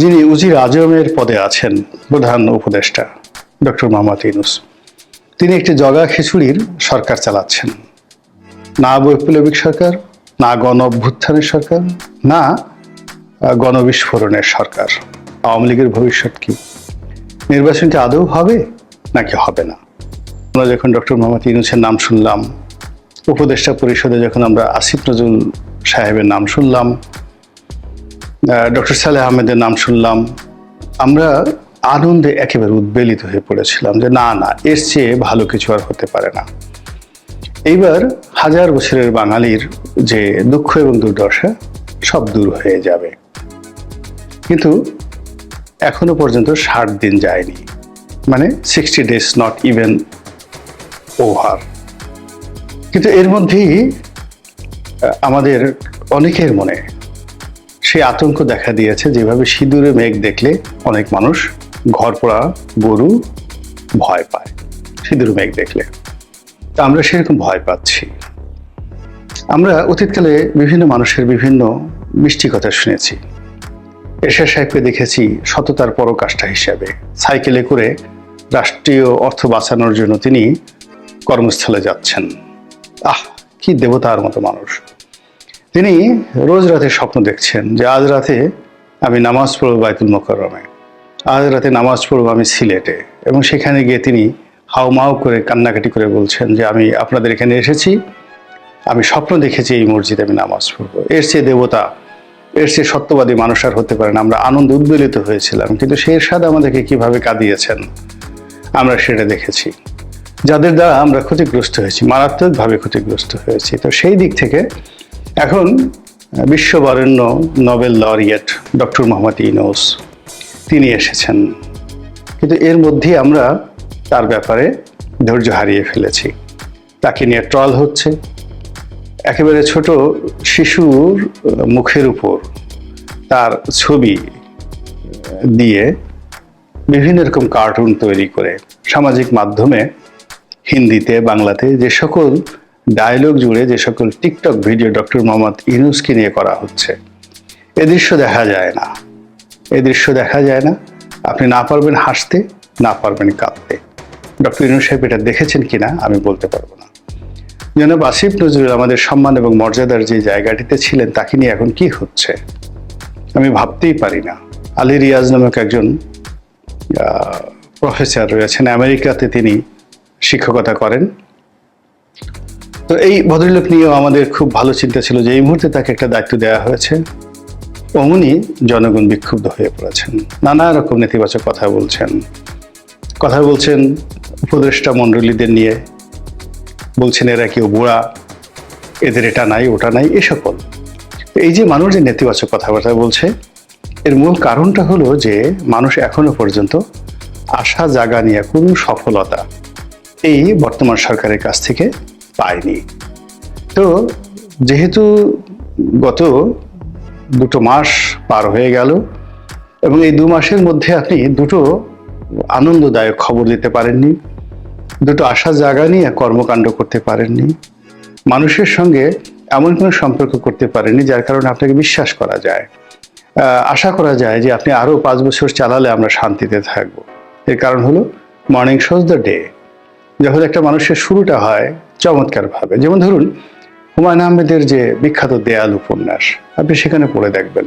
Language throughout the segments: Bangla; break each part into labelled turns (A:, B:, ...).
A: যিনি উজির আজমের পদে আছেন প্রধান উপদেষ্টা, ডক্টর মোহাম্মদ ইউনুস। তিনি একটি জগা খিচুড়ির সরকার চালাচ্ছেন। না বৈপ্লবিক সরকার, না গণ অভ্যুত্থানের সরকার, না গণবিস্ফোরণের সরকার। আওয়ামী লীগের ভবিষ্যৎ কি? নির্বাচনটি আদৌ হবে নাকি হবে না? আমরা যখন ডক্টর মোহাম্মদ ইউনুসের নাম শুনলাম, উপদেষ্টা পরিষদে যখন আমরা আসিফ নজরুল সাহেবের নাম শুনলাম ডক্টর সালেহ আহমেদের নাম শুনলাম। আমরা আনন্দে একেবারে উদ্বেলিত হয়ে পড়েছিলাম যে না না, এর চেয়ে ভালো কিছু আর হতে পারে না। এইবার হাজার বছরের বাঙালির যে দুঃখ এবং দুর্দশা, সব দূর হয়ে যাবে। কিন্তু এখনও পর্যন্ত ষাট দিন যায়নি। মানে sixty days not even over কিন্তু এর মধ্যেই আমাদের অনেকের মনে সেই আতঙ্ক দেখা দিয়েছে যেভাবে সিঁদুরে মেঘ দেখলে অনেক মানুষ ঘর পোড়া গরু ভয় পায়, সিঁদুর মেঘ দেখলে। তা আমরা সেরকম ভয় পাচ্ছি। আমরা অতীতকালে বিভিন্ন মানুষের বিভিন্ন মিষ্টি কথা শুনেছি। এরশাদ সাহেবকে দেখেছি সততার পরকাষ্ঠা হিসাবে। সাইকেলে করে রাষ্ট্রীয় অর্থ বাঁচানোর জন্য তিনি কর্মস্থলে যাচ্ছেন। আহ, কি দেবতার মতো মানুষ। তিনি রোজ রাতে স্বপ্ন দেখছেন যে আজ রাতে আমি নামাজ পড়ব বাইতুল মোকরমে আজ রাতে নামাজ পড়ব আমি সিলেটে। এবং সেখানে গিয়ে তিনি হাউমাউ করে কান্নাকাটি করে বলছেন যে আমি আপনাদের এখানে এসেছি, আমি স্বপ্ন দেখেছি এই মসজিদে আমি নামাজ পড়ব। এর চেয়ে দেবতা, এর চেয়ে সত্যবাদী মানুষ আর হতে পারে না। আমরা আনন্দ উদ্বেলিত হয়েছিলাম, কিন্তু সে এরশাদ আমাদেরকে কীভাবে কাঁদিয়েছেন, আমরা সেটা দেখেছি। যাদের দ্বারা আমরা ক্ষতিগ্রস্ত হয়েছি, মারাত্মকভাবে ক্ষতিগ্রস্ত হয়েছি। তো সেই দিক থেকে এখন বিশ্ববরেণ্য Nobel laureate doctor Muhammad Yunus তিনি এসেছেন। কিন্তু এর মধ্যে আমরা তার ব্যাপারে ধৈর্য হারিয়ে ফেলেছি। তাকে নিয়ে ট্রল হচ্ছে। একেবারে ছোট শিশুর মুখের উপর তার ছবি দিয়ে বিভিন্ন রকম কার্টুন তৈরি করে সামাজিক মাধ্যমে হিন্দিতে, বাংলাতে যে সকল ডায়লগ জুড়ে যে সকল টিকটক ভিডিও ডক্টর মোহাম্মদ ইনুসকে নিয়ে করা হচ্ছে, এ দৃশ্য দেখা যায় না। এ দৃশ্য দেখা যায় না। আপনি না পারবেন হাসতে, না পারবেন কাঁদতে। ডক্টর ইনুস সাহেব এটা দেখেছেন কিনা আমি বলতে পারব না। জনাব আসিফ নজরুল আমাদের সম্মান এবং মর্যাদার যে জায়গাটিতে ছিলেন, তাকে নিয়ে এখন কি হচ্ছে? আমি ভাবতেই পারি না। আলী রিয়াজ নামক একজন প্রফেসর রয়েছেন। আমেরিকাতে তিনি শিক্ষকতা করেন। তো এই ভদ্রলোক নিয়েও আমাদের খুব ভালো চিন্তা ছিল যে এই মুহূর্তে তাকে একটা দায়িত্ব দেওয়া হয়েছে। অমনি জনগণ বিক্ষুব্ধ হয়ে পড়েছেন। নানা রকম নেতিবাচক কথা বলছেন। কথা বলছেন উপদেষ্টা মণ্ডলীদের নিয়ে। বলছেন, এরা কেউ বুড়া, এদের এটা নাই, ওটা নাই, এ সকল। এই যে মানুষ যে নেতিবাচক কথাবার্তা বলছে, এর মূল কারণটা হলো যে মানুষ এখনও পর্যন্ত আশা জাগা নিয়ে কোনো সফলতা এই বর্তমান সরকারের কাছ থেকে পায়নি তো যেহেতু গত দুটো মাস পার হয়ে গেল এবং এই দু মাসের মধ্যে আপনি দুটো আনন্দদায়ক খবর দিতে পারেননি, দুটো আশা জায়গা নিয়ে কর্মকাণ্ড করতে পারেননি, মানুষের সঙ্গে এমন কোনো সম্পর্ক করতে পারেননি যার কারণে আপনাকে বিশ্বাস করা যায়। আশা করা যায় যে আপনি আরও পাঁচ বছর চালালে আমরা শান্তিতে থাকব। এর কারণ হলো মর্নিং শোজ দ্য ডে যখন একটা মানুষের শুরুটা হয় চমৎকারভাবে। যেমন ধরুন, হুমায়ুন আহমেদের যে বিখ্যাত দেয়াল উপন্যাস, আপনি সেখানে পড়ে দেখবেন।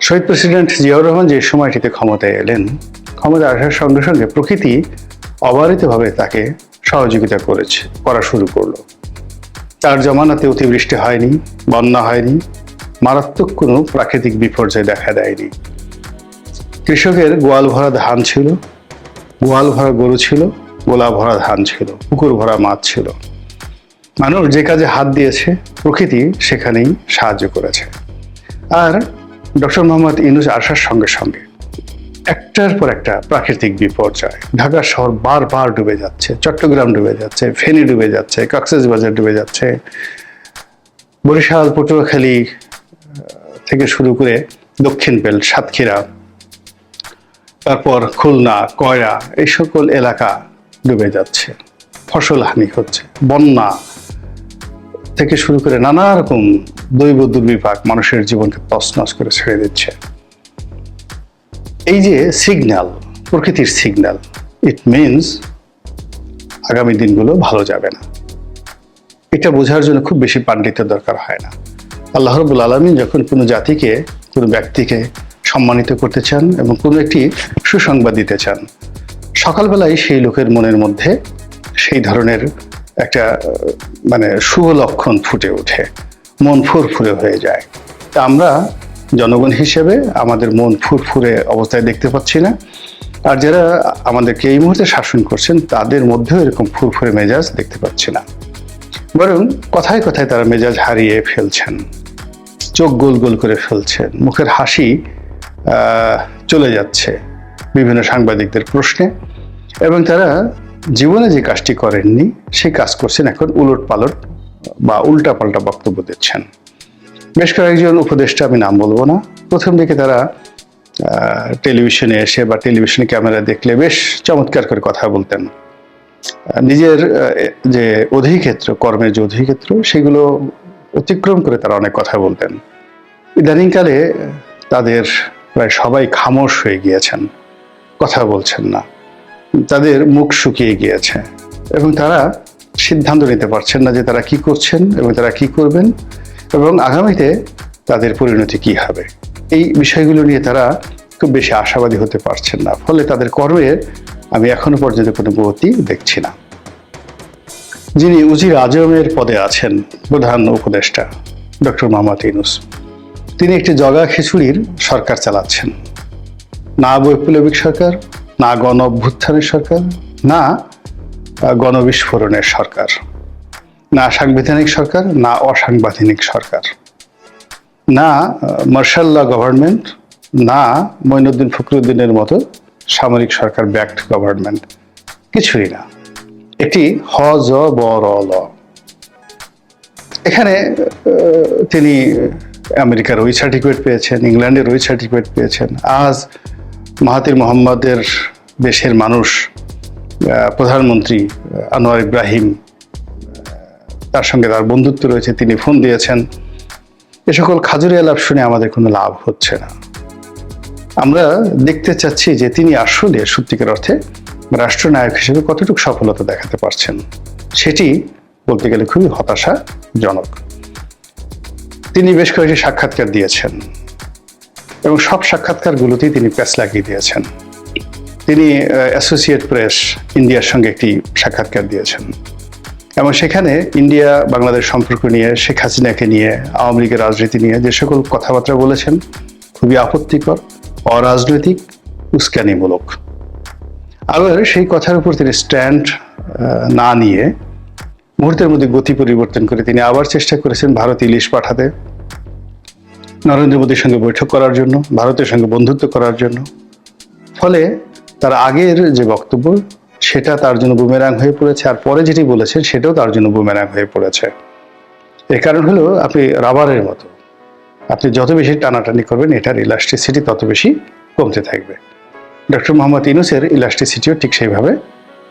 A: শহীদ প্রেসিডেন্ট জিয়াউর রহমান যে সময়টিতে ক্ষমতায় এলেন, ক্ষমতায় আসার সঙ্গে সঙ্গে প্রকৃতি অবারিতভাবে তাকে সহযোগিতা করেছে, করা শুরু করল। তার জমানাতে অতিবৃষ্টি হয়নি, বন্যা হয়নি, মারাত্মক কোনো প্রাকৃতিক বিপর্যয় দেখা দেয়নি। কৃষকের গোয়াল ভরা ধান ছিল গোয়াল ভরা গরু ছিল গোলা ভরা ধান ছিল, পুকুর ভরা মাছ ছিল। মানুষ যে কাজে হাত দিয়েছে, প্রকৃতি সেখানেই সাহায্য করেছে। আর ডক্টর মোহাম্মদ ইনুস আসার সঙ্গে সঙ্গে একটার পর একটা প্রাকৃতিক বিপর্যয়। ঢাকা শহর বারবার ডুবে যাচ্ছে, চট্টগ্রাম ডুবে যাচ্ছে, ফেনী ডুবে যাচ্ছে, কক্সবাজার ডুবে যাচ্ছে। বরিশাল, পটুয়াখালী থেকে শুরু করে দক্ষিণ বেল, সাতক্ষীরা, তারপর খুলনা, কয়রা, এই সকল এলাকা ডুবে যাচ্ছে, ফসল হানি হচ্ছে, বন্যা থেকে শুরু করে নানা রকম দৈব দুর্বিপাক মানুষের জীবনকে তছনছ করে ছেড়ে দিচ্ছে। এই যে সিগন্যাল প্রকৃতির সিগন্যাল ইট মিনস আগামী দিনগুলো ভালো যাবে না। এটা বোঝার জন্য খুব বেশি পাণ্ডিত্যের দরকার হয় না। আল্লাহ রবুল আলমী যখন কোনো জাতিকে, কোনো ব্যক্তিকে সম্মানিত করতে চান এবং কোনো একটি সুসংবাদ দিতে চান সকালবেলায় সেই লোকের মনের মধ্যে সেই ধরনের একটা মানে শুভ লক্ষণ ফুটে ওঠে। মন ফুরফুরে হয়ে যায়। তা আমরা জনগণ হিসেবে আমাদের মন ফুরফুরে অবস্থায় দেখতে পাচ্ছি না। আর যারা আমাদেরকে এই মুহূর্তে শাসন করছেন, তাদের মধ্যেও এরকম ফুরফুরে মেজাজ দেখতে পাচ্ছি না। বরং কথায় কথায় তারা মেজাজ হারিয়ে ফেলছেন। চোখ গোল গোল করে ফেলছেন। মুখের হাসি চলে যাচ্ছে বিভিন্ন সাংবাদিকদের প্রশ্নে। এবং তারা জীবনে যে কাজটি করেননি, সেই কাজ করছেন এখন উলট পালট বা উল্টা পাল্টা বক্তব্য দিচ্ছেন। বেশ কয়েকজন উপদেষ্টা আমি নাম বলব না। প্রথম দিকে তারা টেলিভিশনে এসে বা টেলিভিশনে ক্যামেরা দেখলে বেশ চমৎকার করে কথা বলতেন। নিজের যে অধিক্ষেত্র, কর্মের যে অধিক্ষেত্র, সেগুলো অতিক্রম করে তারা অনেক কথা বলতেন। ইদানিংকালে তাদের প্রায় সবাই খামোশ হয়ে গিয়েছেন। কথা বলছেন না। তাদের মুখ শুকিয়ে গিয়েছে। এবং তারা সিদ্ধান্ত নিতে পারছেন না যে তারা কি করছেন এবং তারা কি করবেন এবং আগামীতে তাদের পরিণতি কি হবে। এই বিষয়গুলো নিয়ে তারা খুব বেশি আশাবাদী হতে পারছেন না। ফলে তাদের কর্মের আমি এখনও পর্যন্ত কোনো গতি দেখছি না। যিনি উজির আজমের পদে আছেন প্রধান উপদেষ্টা, ডক্টর মোহাম্মদ ইউনুস, তিনি একটি জগা খিচুড়ির সরকার চালাচ্ছেন। না বৈপ্লবিক সরকার না গণ অভ্যুত্থানের সরকার, না গণবিস্ফোরণের সরকার, না সাংবিধানিক সরকার, না অসাংবিধানিক সরকার, না মার্শাল্লাহ গভর্নমেন্ট না মঈনুদ্দিন ফখরুদ্দিনের মতো সামরিক সরকার ব্যাক্ট গভর্নমেন্ট কিছুই না। এটি হ জ ল। এখানে তিনি আমেরিকার ওই সার্টিফিকেট পেয়েছেন, ইংল্যান্ডের ওই সার্টিফিকেট পেয়েছেন। আজ মাহাতির মোহাম্মদের দেশের মানুষ প্রধানমন্ত্রী আনোয়ার ইব্রাহিম তার সঙ্গে তার বন্ধুত্ব রয়েছে, তিনি ফোন দিয়েছেন। এ সকল খাজুরি আলাপ শুনে আমাদের কোনো লাভ হচ্ছে না। আমরা দেখতে চাচ্ছি যে তিনি আসলে সত্যিকার অর্থে রাষ্ট্রনায়ক হিসেবে কতটুকু সফলতা দেখাতে পারছেন, সেটি বলতে গেলে খুবই হতাশাজনক। তিনি বেশ কয়েকটি সাক্ষাৎকার দিয়েছেন। এবং সব সাক্ষাৎকারগুলোতেই তিনি প্যাচ লাগিয়ে দিয়েছেন। তিনি অ্যাসোসিয়েট প্রেস ইন্ডিয়ার সঙ্গে একটি সাক্ষাৎকার দিয়েছেন। এবং সেখানে ইন্ডিয়া বাংলাদেশ সম্পর্ক নিয়ে, শেখ হাসিনাকে নিয়ে, আওয়ামী লীগের রাজনীতি নিয়ে যে সকল কথাবার্তা বলেছেন, খুবই আপত্তিকর, অরাজনৈতিক, উস্কানিমূলক। আবার সেই কথার উপর তিনি স্ট্যান্ড না নিয়ে মুহূর্তের মধ্যে গতি পরিবর্তন করে তিনি আবার চেষ্টা করেছেন ভারত ইলিশ পাঠাতে। নরেন্দ্র মোদীর সঙ্গে বৈঠক করার জন্য, ভারতের সঙ্গে বন্ধুত্ব করার জন্য। ফলে তার আগের যে বক্তব্য, সেটা তার জন্য বুমেরাং হয়ে পড়েছে, আর পরে যেটি বলেছেন, সেটাও তার জন্য বুমেরাং হয়ে পড়েছে। এর কারণ হলো, আপনি রাবারের মতো, আপনি যত বেশি টানাটানি করবেন, এটার ইলাস্টিসিটি তত বেশি কমতে থাকবে। ডক্টর মোহাম্মদ ইনুসের ইলাস্টিসিটিও ঠিক সেইভাবে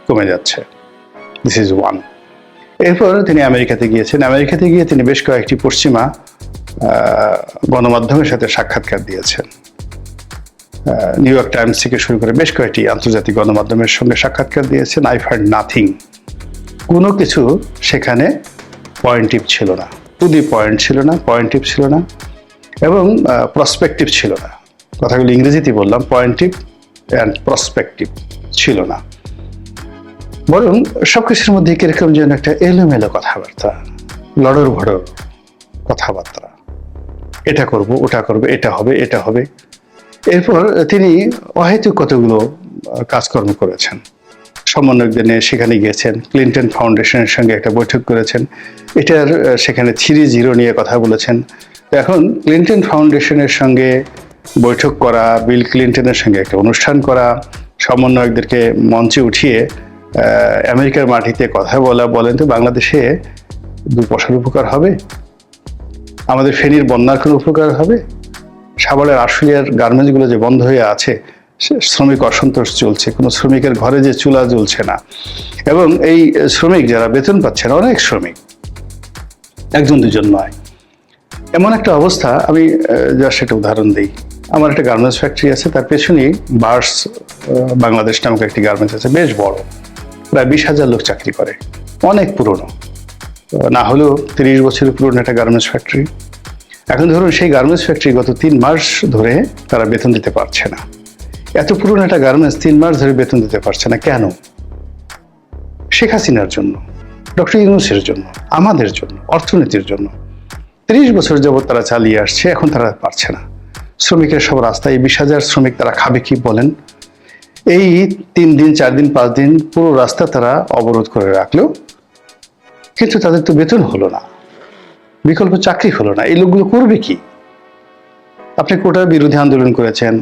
A: কমে যাচ্ছে। দিস ইজ ওয়ান এরপর তিনি আমেরিকাতে গিয়েছেন। আমেরিকাতে গিয়ে তিনি বেশ কয়েকটি পশ্চিমা গণমাধ্যমের সাথে সাক্ষাৎকার দিয়েছেন। নিউ ইয়র্ক টাইমস থেকে শুরু করে বেশ কয়েকটি আন্তর্জাতিক গণমাধ্যমের সঙ্গে সাক্ষাৎকার দিয়েছেন আই ফাইন্ড নাথিং কোনো কিছু সেখানে পয়েন্টিভ ছিল না। টু পয়েন্ট ছিল না পয়েন্টিভ ছিল না এবং প্রসপেক্টিভ ছিল না। কথাগুলো ইংরেজিতে বললাম পয়েন্টিভ অ্যান্ড প্রসপেক্টিভ ছিল না। বরং সবকিছুর মধ্যে কীরকম যেন একটা এলোমেলো কথাবার্তা লড়র ভড়র কথাবার্তা। এটা করব, ওটা করব, এটা হবে এটা হবে। এরপর তিনি অহেতুক কতগুলো কাজকর্ম করেছেন। সমন্বয়কদের নিয়ে সেখানে গিয়েছেন, ক্লিন্টন ফাউন্ডেশনের সঙ্গে একটা বৈঠক করেছেন। এটার সেখানে থ্রি জিরো নিয়ে কথা বলেছেন। এখন ক্লিন্টন ফাউন্ডেশনের সঙ্গে বৈঠক করা, বিল ক্লিন্টনের সঙ্গে একটা অনুষ্ঠান করা, সমন্বয়কদেরকে মঞ্চে উঠিয়ে আমেরিকার মাটিতে কথা বলা, বলেন তো বাংলাদেশে দু পয়সার উপকার হবে? আমাদের ফেনীর বন্যার কোনো উপকার হবে। সাভারের আশুলিয়ার গার্মেন্টসগুলো যে বন্ধ হয়ে আছে শ্রমিক অসন্তোষ চলছে। কোনো শ্রমিকের ঘরে যে চুলা জ্বলছে না। এবং এই শ্রমিক যারা বেতন পাচ্ছেন অনেক শ্রমিক। একজন দুজন নয়। এমন একটা অবস্থা, আমি জাস্ট একটা উদাহরণ দিই। আমার একটা গার্মেন্টস ফ্যাক্টরি আছে, তার পেছনেই বার্স বাংলাদেশ নামক একটি গার্মেন্টস আছে, বেশ বড়। প্রায় বিশ হাজার লোক চাকরি করে। অনেক পুরনো। না হলেও তিরিশ বছরের পুরনো একটা গার্মেন্টস ফ্যাক্টরি এখন ধরুন সেই গার্মেন্টস ফ্যাক্টরি গত তিন মাস ধরে তারা বেতন দিতে পারছে না। এত পুরনো একটা গার্মেন্টস তিন মাস ধরে বেতন দিতে পারছে না কেন? শেখ হাসিনার জন্য, ডক্টর ইউনুসের জন্য, আমাদের জন্য, অর্থনীতির জন্য। তিরিশ বছর যাবৎ তারা চালিয়ে আসছে, এখন তারা পারছে না। শ্রমিকের সব রাস্তায় বিশ হাজার শ্রমিক তারা খাবে কি বলেন? এই তিন দিন, চার দিন, পাঁচ দিন পুরো রাস্তা তারা অবরোধ করে রাখল। কিন্তু তাদের তো বেতন হলো না। বিকল্প চাকরি হলো না। এই লোকগুলো করবে কি? আপনি কোটার বিরোধী আন্দোলন করেছেন,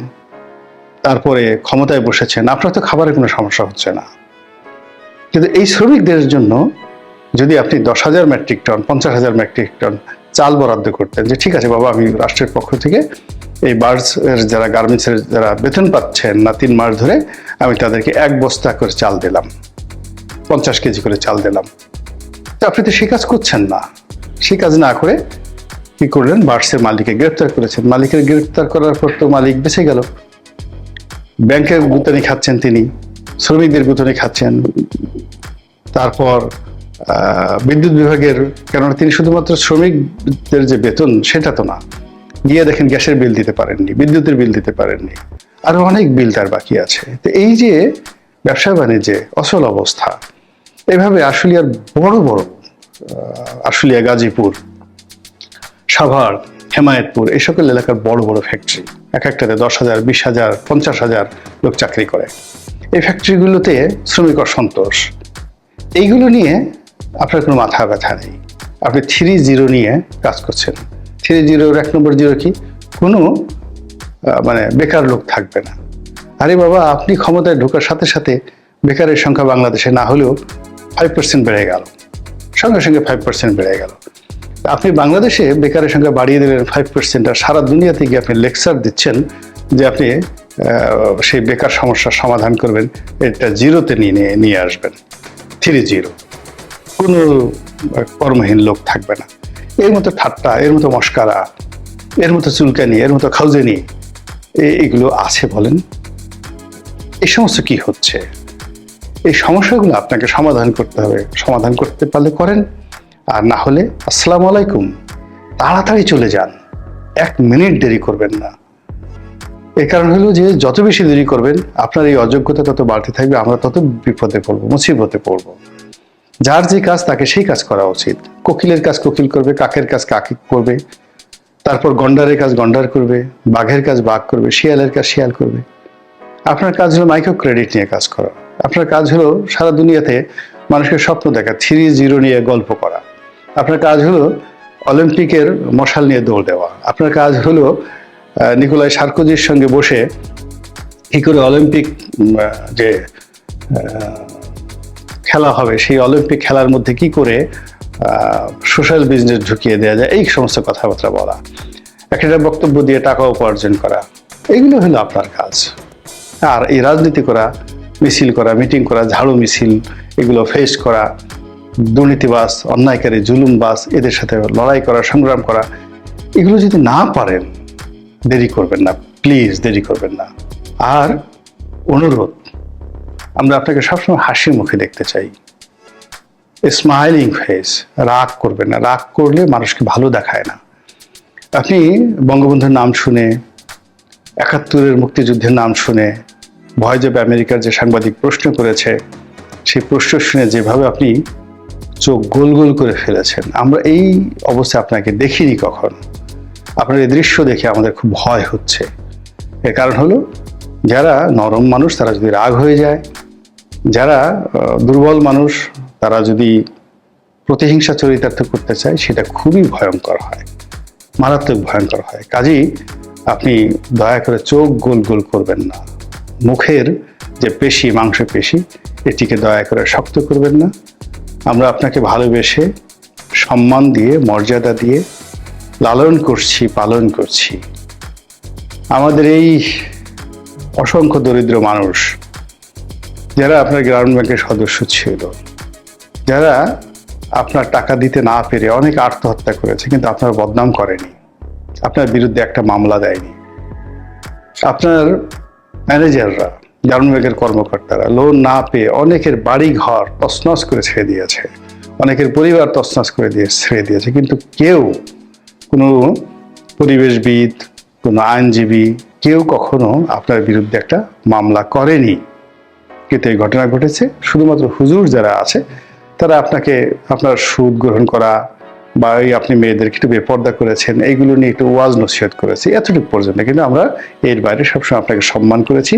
A: তারপরে ক্ষমতায় বসেছেন, আপনার তো খাবারের কোনো সমস্যা হচ্ছে না। কিন্তু এই শ্রমিকদের জন্য যদি আপনি দশ হাজার মেট্রিক টন, পঞ্চাশ হাজার মেট্রিক টন চাল বরাদ্দ করতেন, যে ঠিক আছে বাবা, আমি রাষ্ট্রের পক্ষ থেকে এই বার্ডস এর যারা গার্মেন্টসের যারা বেতন পাচ্ছেন না তিন মাস ধরে, আমি তাদেরকে এক বস্তা করে চাল দিলাম। পঞ্চাশ কেজি করে চাল দিলাম। আপনি তো সে কাজ করছেন না। সে কাজ না করে কি করলেন? বার্ডসের মালিককে গ্রেপ্তার করেছেন। মালিকের গ্রেপ্তার করার পর তো মালিক বেঁচে গেল। ব্যাংকের গুতনি খাচ্ছেন তিনি, শ্রমিকদের গুতনি খাচ্ছেন। তারপর বিদ্যুৎ বিভাগের, কেননা তিনি শুধুমাত্র শ্রমিকদের যে বেতন, সেটা তো না। গিয়ে দেখেন গ্যাসের বিল দিতে পারেননি, বিদ্যুতের বিল দিতে পারেননি। আরও অনেক বিল তার বাকি আছে। তো এই যে ব্যবসা বাণিজ্যে অচল অবস্থা, এভাবে আসলে আর বড় বড় আশুলিয়া, গাজীপুর, সাভার, হেমায়েতপুর, এই সকল এলাকার বড় বড় ফ্যাক্টরি এক একটাতে দশ হাজার, বিশ হাজার, পঞ্চাশ হাজার লোক চাকরি করে। এই ফ্যাক্টরিগুলোতে শ্রমিক অসন্তোষ। এইগুলো নিয়ে আপনার কোনো মাথা ব্যথা নেই। আপনি থ্রি জিরো নিয়ে কাজ করছেন। থ্রি জিরোর এক নম্বর জিরো কি? কোনো মানে বেকার লোক থাকবে না। আরে বাবা, আপনি ক্ষমতায় ঢোকার সাথে সাথে বেকারের সংখ্যা বাংলাদেশে না হলেও ফাইভ পার্সেন্ট বেড়ে গেল। সঙ্গে সঙ্গে ফাইভ পার্সেন্ট বেড়ে গেল। আপনি বাংলাদেশে বেকারের সংখ্যা বাড়িয়ে দিলেন ফাইভ পার্সেন্ট আর সারা দুনিয়াতে গিয়ে আপনি লেকচার দিচ্ছেন যে আপনি সেই বেকার সমস্যার সমাধান করবেন, এটা জিরোতে নিয়ে নিয়ে- আসবেন। Three zero. কোনো কর্মহীন লোক থাকবে না। এর মতো ঠাট্টা, এর মতো মস্কারা, এর মতো চুলকানি, এর মতো খাউজেনি এগুলো আছে বলেন? এই সমস্ত কি হচ্ছে? এই সমস্যাগুলো আপনাকে সমাধান করতে হবে। সমাধান করতে পারলে করেন। আর না হলে আসসালামু আলাইকুম। তাড়াতাড়ি চলে যান। এক মিনিট দেরি করবেন না। এই কারণ হলো যে, যত বেশি দেরি করবেন, আপনার এই অযোগ্যতা তত বাড়তে থাকবে, আমরা তত বিপদে পড়ব, মুসিবতে পড়ব। যার যে কাজ, তাকে সেই কাজ করা উচিত। কোকিলের কাজ কোকিল করবে, কাকের কাজ কাকে করবে, তারপর গন্ডারের কাজ গন্ডার করবে, বাঘের কাজ বাঘ করবে, শিয়ালের কাজ শিয়াল করবে। আপনার কাজ হলো মাইক্রো ক্রেডিট নিয়ে কাজ করা। আপনার কাজ হলো সারা দুনিয়াতে মানুষকে স্বপ্ন দেখা, থ্রি জিরো নিয়ে গল্প করা। আপনার কাজ হলো অলিম্পিকের মশাল নিয়ে দৌড় দেওয়া। আপনার কাজ হলো নিকোলাই সার্কোজির সঙ্গে বসে কি করে অলিম্পিক যে খেলা হবে, সেই অলিম্পিক খেলার মধ্যে কি করে সোশ্যাল বিজনেস ঢুকিয়ে দেওয়া যায়, এই সমস্ত কথাবার্তা বলা। একটা বক্তব্য দিয়ে টাকা উপার্জন করা। এইগুলো হলো আপনার কাজ। আর এই রাজনীতি করা মিছিল করা, মিটিং করা, ঝাড়ু মিছিল, এগুলো ফেস করা দুর্নীতিবাস অন্যায়কারী জুলুমবাস এদের সাথে লড়াই করা, সংগ্রাম করা, এগুলো যদি না পারেন, দেরি করবেন না প্লিজ দেরি করবেন না। আর অনুরোধ, আমরা আপনাকে সবসময় হাসি মুখে দেখতে চাই। স্মাইলিং ফেস রাগ করবেন না, রাগ করলে মানুষকে ভালো দেখায় না। আপনি বঙ্গবন্ধুর নাম শুনে, একাত্তরের মুক্তিযুদ্ধের নাম শুনে ভয় যাবে আমেরিকার যে সাংবাদিক প্রশ্ন করেছে, সেই প্রশ্ন শুনে যেভাবে আপনি চোখ গোল গোল করে ফেলেছেন, আমরা এই অবস্থায় আপনাকে দেখিনি কখন? আপনার এই দৃশ্য দেখে আমাদের খুব ভয় হচ্ছে। এর কারণ হলো, যারা নরম মানুষ, তারা যদি রাগ হয়ে যায়, যারা দুর্বল মানুষ, তারা যদি প্রতিহিংসা চরিতার্থ করতে চায়, সেটা খুবই ভয়ঙ্কর হয়। মারাত্মক ভয়ঙ্কর হয়। কাজেই আপনি দয়া করে চোখ গোল গোল করবেন না। মুখের যে পেশি মাংস পেশি, এটিকে দয়া করে শক্ত করবেন না। আমরা আপনাকে ভালোবেসে সম্মান দিয়ে, মর্যাদা দিয়ে লালন করছি, পালন করছি। আমাদের এই অসংখ্য দরিদ্র মানুষ, যারা আপনার গ্রামীণ ব্যাংকের সদস্য ছিল, যারা আপনার টাকা দিতে না পেরে অনেক আত্মহত্যা করেছে, কিন্তু আপনার বদনাম করেনি আপনার বিরুদ্ধে একটা মামলা দেয়নি। আপনার ম্যানেজাররা, গ্রামীণ ব্যাংকের কর্মকর্তারা লোন না পেয়ে অনেকের বাড়ি ঘর তছনছ করে ছেড়ে দিয়েছে। অনেকের পরিবার তছনছ করে দিয়ে ছেড়ে দিয়েছে। কিন্তু কেউ, কোনো পরিবেশবিদ, কোনো আইনজীবী, কেউ কখনো আপনার বিরুদ্ধে একটা মামলা করেনি। কিন্তু এই ঘটনা ঘটেছে। শুধুমাত্র হুজুর যারা আছে, তারা আপনাকে, আপনার সুদ গ্রহণ করা বা এই আপনি মেয়েদেরকে একটু বেপর্দা করেছেন এইগুলো নিয়ে একটু ওয়াজ নসিহত করেছি, এতটুকু পর্যন্ত। কিন্তু আমরা এর বাইরে সবসময় আপনাকে সম্মান করেছি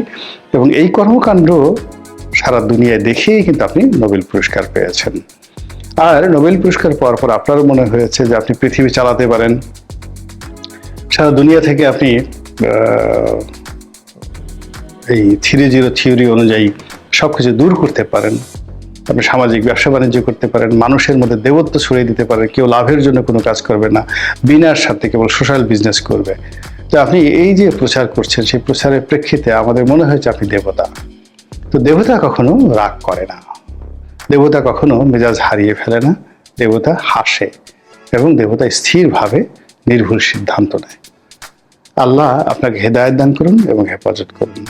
A: এবং এই কর্মকাণ্ড সারা দুনিয়ায় দেখেই কিন্তু আপনি নোবেল পুরস্কার পেয়েছেন। আর নোবেল পুরস্কার পাওয়ার পর আপনারও মনে হয়েছে যে আপনি পৃথিবী চালাতে পারেন। সারা দুনিয়া থেকে আপনি এই থ্রি জিরো থিওরি অনুযায়ী সব কিছু দূর করতে পারেন। আপনি সামাজিক ব্যবসা বাণিজ্য করতে পারেন, মানুষের মধ্যে দেবত্ব ছড়িয়ে দিতে পারেন, কেউ লাভের জন্য কোনো কাজ করবে না, বিনার সাথে কেবল সোশ্যাল বিজনেস করবে। তো আপনি এই যে প্রচার করছেন, সেই প্রচারের প্রেক্ষিতে আমাদের মনে হয়েছে আপনি দেবতা। তো দেবতা কখনো রাগ করে না। দেবতা কখনো মেজাজ হারিয়ে ফেলে না, দেবতা হাসে এবং দেবতা স্থিরভাবে নির্ভুল সিদ্ধান্ত নেয়। আল্লাহ আপনাকে হেদায়ত দান করুন এবং হেফাজত করুন।